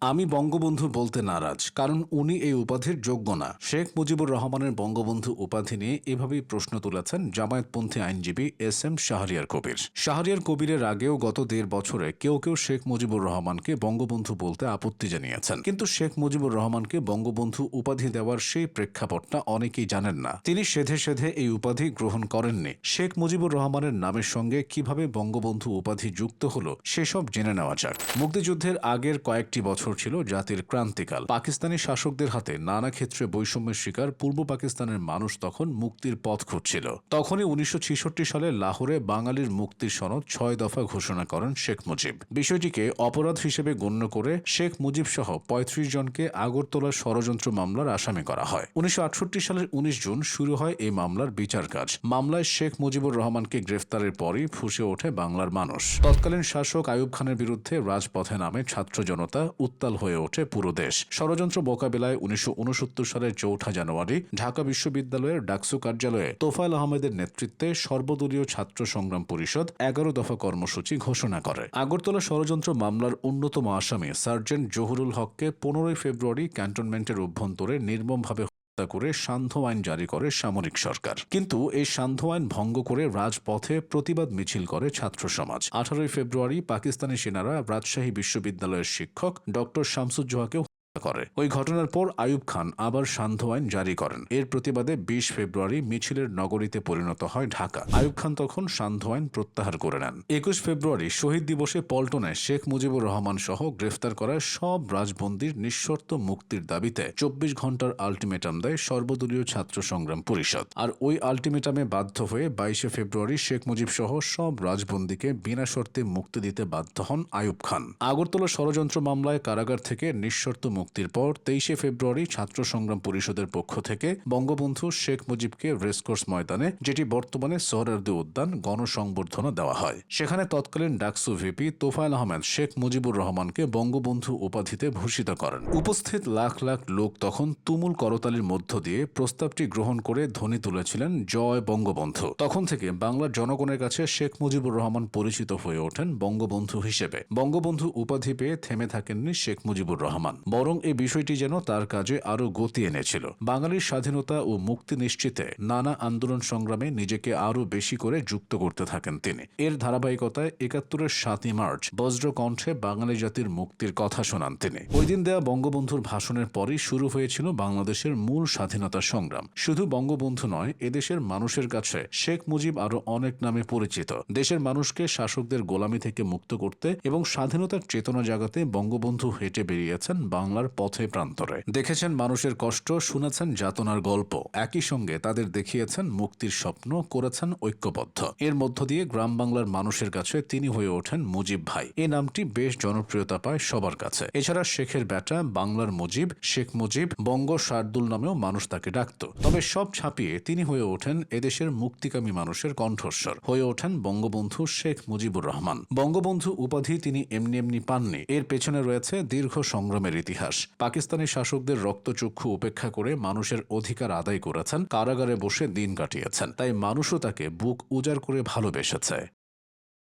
আমি বঙ্গবন্ধু বলতে নারাজ, কারণ উনি এই উপাধির যোগ্য না। শেখ মুজিবুর রহমানের বঙ্গবন্ধু উপাধি নিয়ে এভাবেই প্রশ্ন তুলেছেন জামায়াতপন্থী আইনজীবী এস এম শাহরিয়ার কবির। শাহরিয়ার কবিরের আগেও গত দেড় বছরে কেউ কেউ শেখ মুজিবুর রহমানকে বঙ্গবন্ধু বলতে আপত্তি জানিয়েছেন। কিন্তু শেখ মুজিবুর রহমানকে বঙ্গবন্ধু উপাধি দেওয়ার সেই প্রেক্ষাপটটা অনেকেই জানেন না। তিনি সেধে সেধে এই উপাধি গ্রহণ করেননি। শেখ মুজিবুর রহমানের নামের সঙ্গে কীভাবে বঙ্গবন্ধু উপাধি যুক্ত হলো, সেসব জেনে নেওয়া যাক। মুক্তিযুদ্ধের আগের কয়েকটি বছর ছিল জাতির ক্রান্তিকাল। পাকিস্তানি শাসকদের হাতে নানা ক্ষেত্রে বৈষম্যের শিকার পূর্ব পাকিস্তানের মানুষ তখন মুক্তির পথ খুঁজছিল। তখনই উনিশশো সালে লাহোরে বাঙালির মুক্তির সনদ ছয় দফা ঘোষণা করেন শেখ মুজিব। বিষয়টিকে অপরাধ হিসেবে গণ্য করে শেখ মুজিব সহ পঁয়ত্রিশ জনকে আগরতলা ষড়যন্ত্র মামলার আসামি করা হয়। উনিশশো আটষট্টি সালের উনিশ জুন শুরু হয় এই মামলার বিচার কাজ। মামলায় শেখ মুজিবুর রহমানকে গ্রেফতারের পরই ফুসে ওঠে বাংলার মানুষ। তৎকালীন শাসক আয়ুব খানের বিরুদ্ধে রাজপথে নামে ছাত্র জনতা উত্তাল হয়ে ওঠে পুরো দেশ। ষড়যন্ত্র মোকাবেলায় উনিশশো সালের চৌঠা জানুয়ারি ঢাকা বিশ্ববিদ্যালয়ের ডাকসু কার্যালয়ে তোফায়েল আহমেদের নেতৃত্বে সর্বদলীয় ছাত্র সংগ্রাম পরিষদ এগারো দফা কর্মসূচি ঘোষণা করে। আগরতলা ষড়যন্ত্র মামলার অন্যতম আসামি সার্জেন্ট জহুরুল হককে পনেরোই ফেব্রুয়ারি ক্যান্টনমেন্টের অভ্যন্তরে নির্মমভাবে হত্যা করে সান্ধ্য আইন জারি করে সামরিক সরকার। কিন্তু এই সান্ধ্য আইন ভঙ্গ করে রাজপথে প্রতিবাদ মিছিল করে ছাত্র সমাজ। আঠারোই ফেব্রুয়ারি পাকিস্তানি সেনারা রাজশাহী বিশ্ববিদ্যালয়ের শিক্ষক ডক্টর শামসুজ্জোহাকেও হত্যা করে। ওই ঘটনার পর আয়ুব খান আবার সান্ধ্য আইন জারি করেন। এর প্রতিবাদে বিশ ফেব্রুয়ারি মিছিলের নগরীতে পরিণত হয় ঢাকা। আয়ুব খান তখন সান্ধ্য আইন প্রত্যাহার করে নেন। একুশ ফেব্রুয়ারি শহীদ দিবসে পল্টনে শেখ মুজিবুর রহমান সহ গ্রেফতার করা সব রাজবন্দির নিঃশর্ত মুক্তির দাবিতে চব্বিশ ঘণ্টার আলটিমেটাম দেয় সর্বদলীয় ছাত্র সংগ্রাম পরিষদ। আর ওই আলটিমেটামে বাধ্য হয়ে বাইশে ফেব্রুয়ারি শেখ মুজিব সহ সব রাজবন্দীকে বিনা শর্তে মুক্তি দিতে বাধ্য হন আয়ুব খান। আগরতলা ষড়যন্ত্র মামলায় কারাগার থেকে নিঃশর্ত মুক্তির পর তেইশে ফেব্রুয়ারি ছাত্র সংগ্রাম পরিষদের পক্ষ থেকে বঙ্গবন্ধু শেখ মুজিবকে রেসকোর্স ময়দানে, যেটি বর্তমানে সোহরার্দি উদ্যান, গণসংবর্ধনা দেওয়া হয়। সেখানে তৎকালীন ডাকসু ভিপি তোফায়েল আহমেদ শেখ মুজিবুর রহমানকে বঙ্গবন্ধু উপাধিতে ভূষিত করেন। উপস্থিত লাখ লাখ লোক তখন তুমুল করতালির মধ্য দিয়ে প্রস্তাবটি গ্রহণ করে ধ্বনি তুলেছিলেন জয় বঙ্গবন্ধু। তখন থেকে বাংলার জনগণের কাছে শেখ মুজিবুর রহমান পরিচিত হয়ে ওঠেন বঙ্গবন্ধু হিসেবে। বঙ্গবন্ধু উপাধি পেয়ে থেমে থাকেননি শেখ মুজিবুর রহমান। বরং এই বিষয়টি যেন তার কাজে আরও গতি এনেছিল। বাঙালির স্বাধীনতা ও মুক্তি নিশ্চিতে নানা আন্দোলন সংগ্রামে নিজেকে আরও বেশি করে যুক্ত করতে থাকেন তিনি। এর ধারাবাহিকতায় একাত্তরের সাতই মার্চ বজ্র কণ্ঠে বাঙালি জাতির মুক্তির কথা শোনান তিনি। ওই দিন দেয়া বঙ্গবন্ধুর ভাষণের পরই শুরু হয়েছিল বাংলাদেশের মূল স্বাধীনতা সংগ্রাম। শুধু বঙ্গবন্ধু নয় এদেশের মানুষের কাছে শেখ মুজিব আরও অনেক নামে পরিচিত। দেশের মানুষকে শাসকদের গোলামি থেকে মুক্ত করতে এবং স্বাধীনতার চেতনা জাগাতে বঙ্গবন্ধু হেঁটে বেরিয়েছেন বাংলার পথে প্রান্তরে। দেখেছেন মানুষের কষ্ট, শুনেছেন যাতনার গল্প। একই সঙ্গে তাদের দেখিয়েছেন মুক্তির স্বপ্ন, করেছেন ঐক্যবদ্ধ। এর মধ্য দিয়ে গ্রাম বাংলার মানুষের কাছে তিনি হয়ে ওঠেন মুজিব ভাই। এই নামটি বেশ জনপ্রিয়তা পায় সবার কাছে। এছাড়া শেখের ব্যাটা, বাংলার মুজিব, শেখ মুজিব, বঙ্গ শার্দুল নামেও মানুষ তাকে ডাকত। তবে সব ছাপিয়ে তিনি হয়ে ওঠেন এদেশের মুক্তিকামী মানুষের কণ্ঠস্বর। হয়ে ওঠেন বঙ্গবন্ধু শেখ মুজিবুর রহমান। বঙ্গবন্ধু উপাধি তিনি এমনি এমনি পাননি। এর পেছনে রয়েছে দীর্ঘ সংগ্রামের ইতিহাস পাকিস্তানি শাসকদের রক্তচক্ষু উপেক্ষা করে মানুষের অধিকার আদায় করেছেন, কারাগারে বসে দিন কাটিয়েছেন। তাই মানুষও তাকে বুক উজাড় করে ভালোবেসেছে।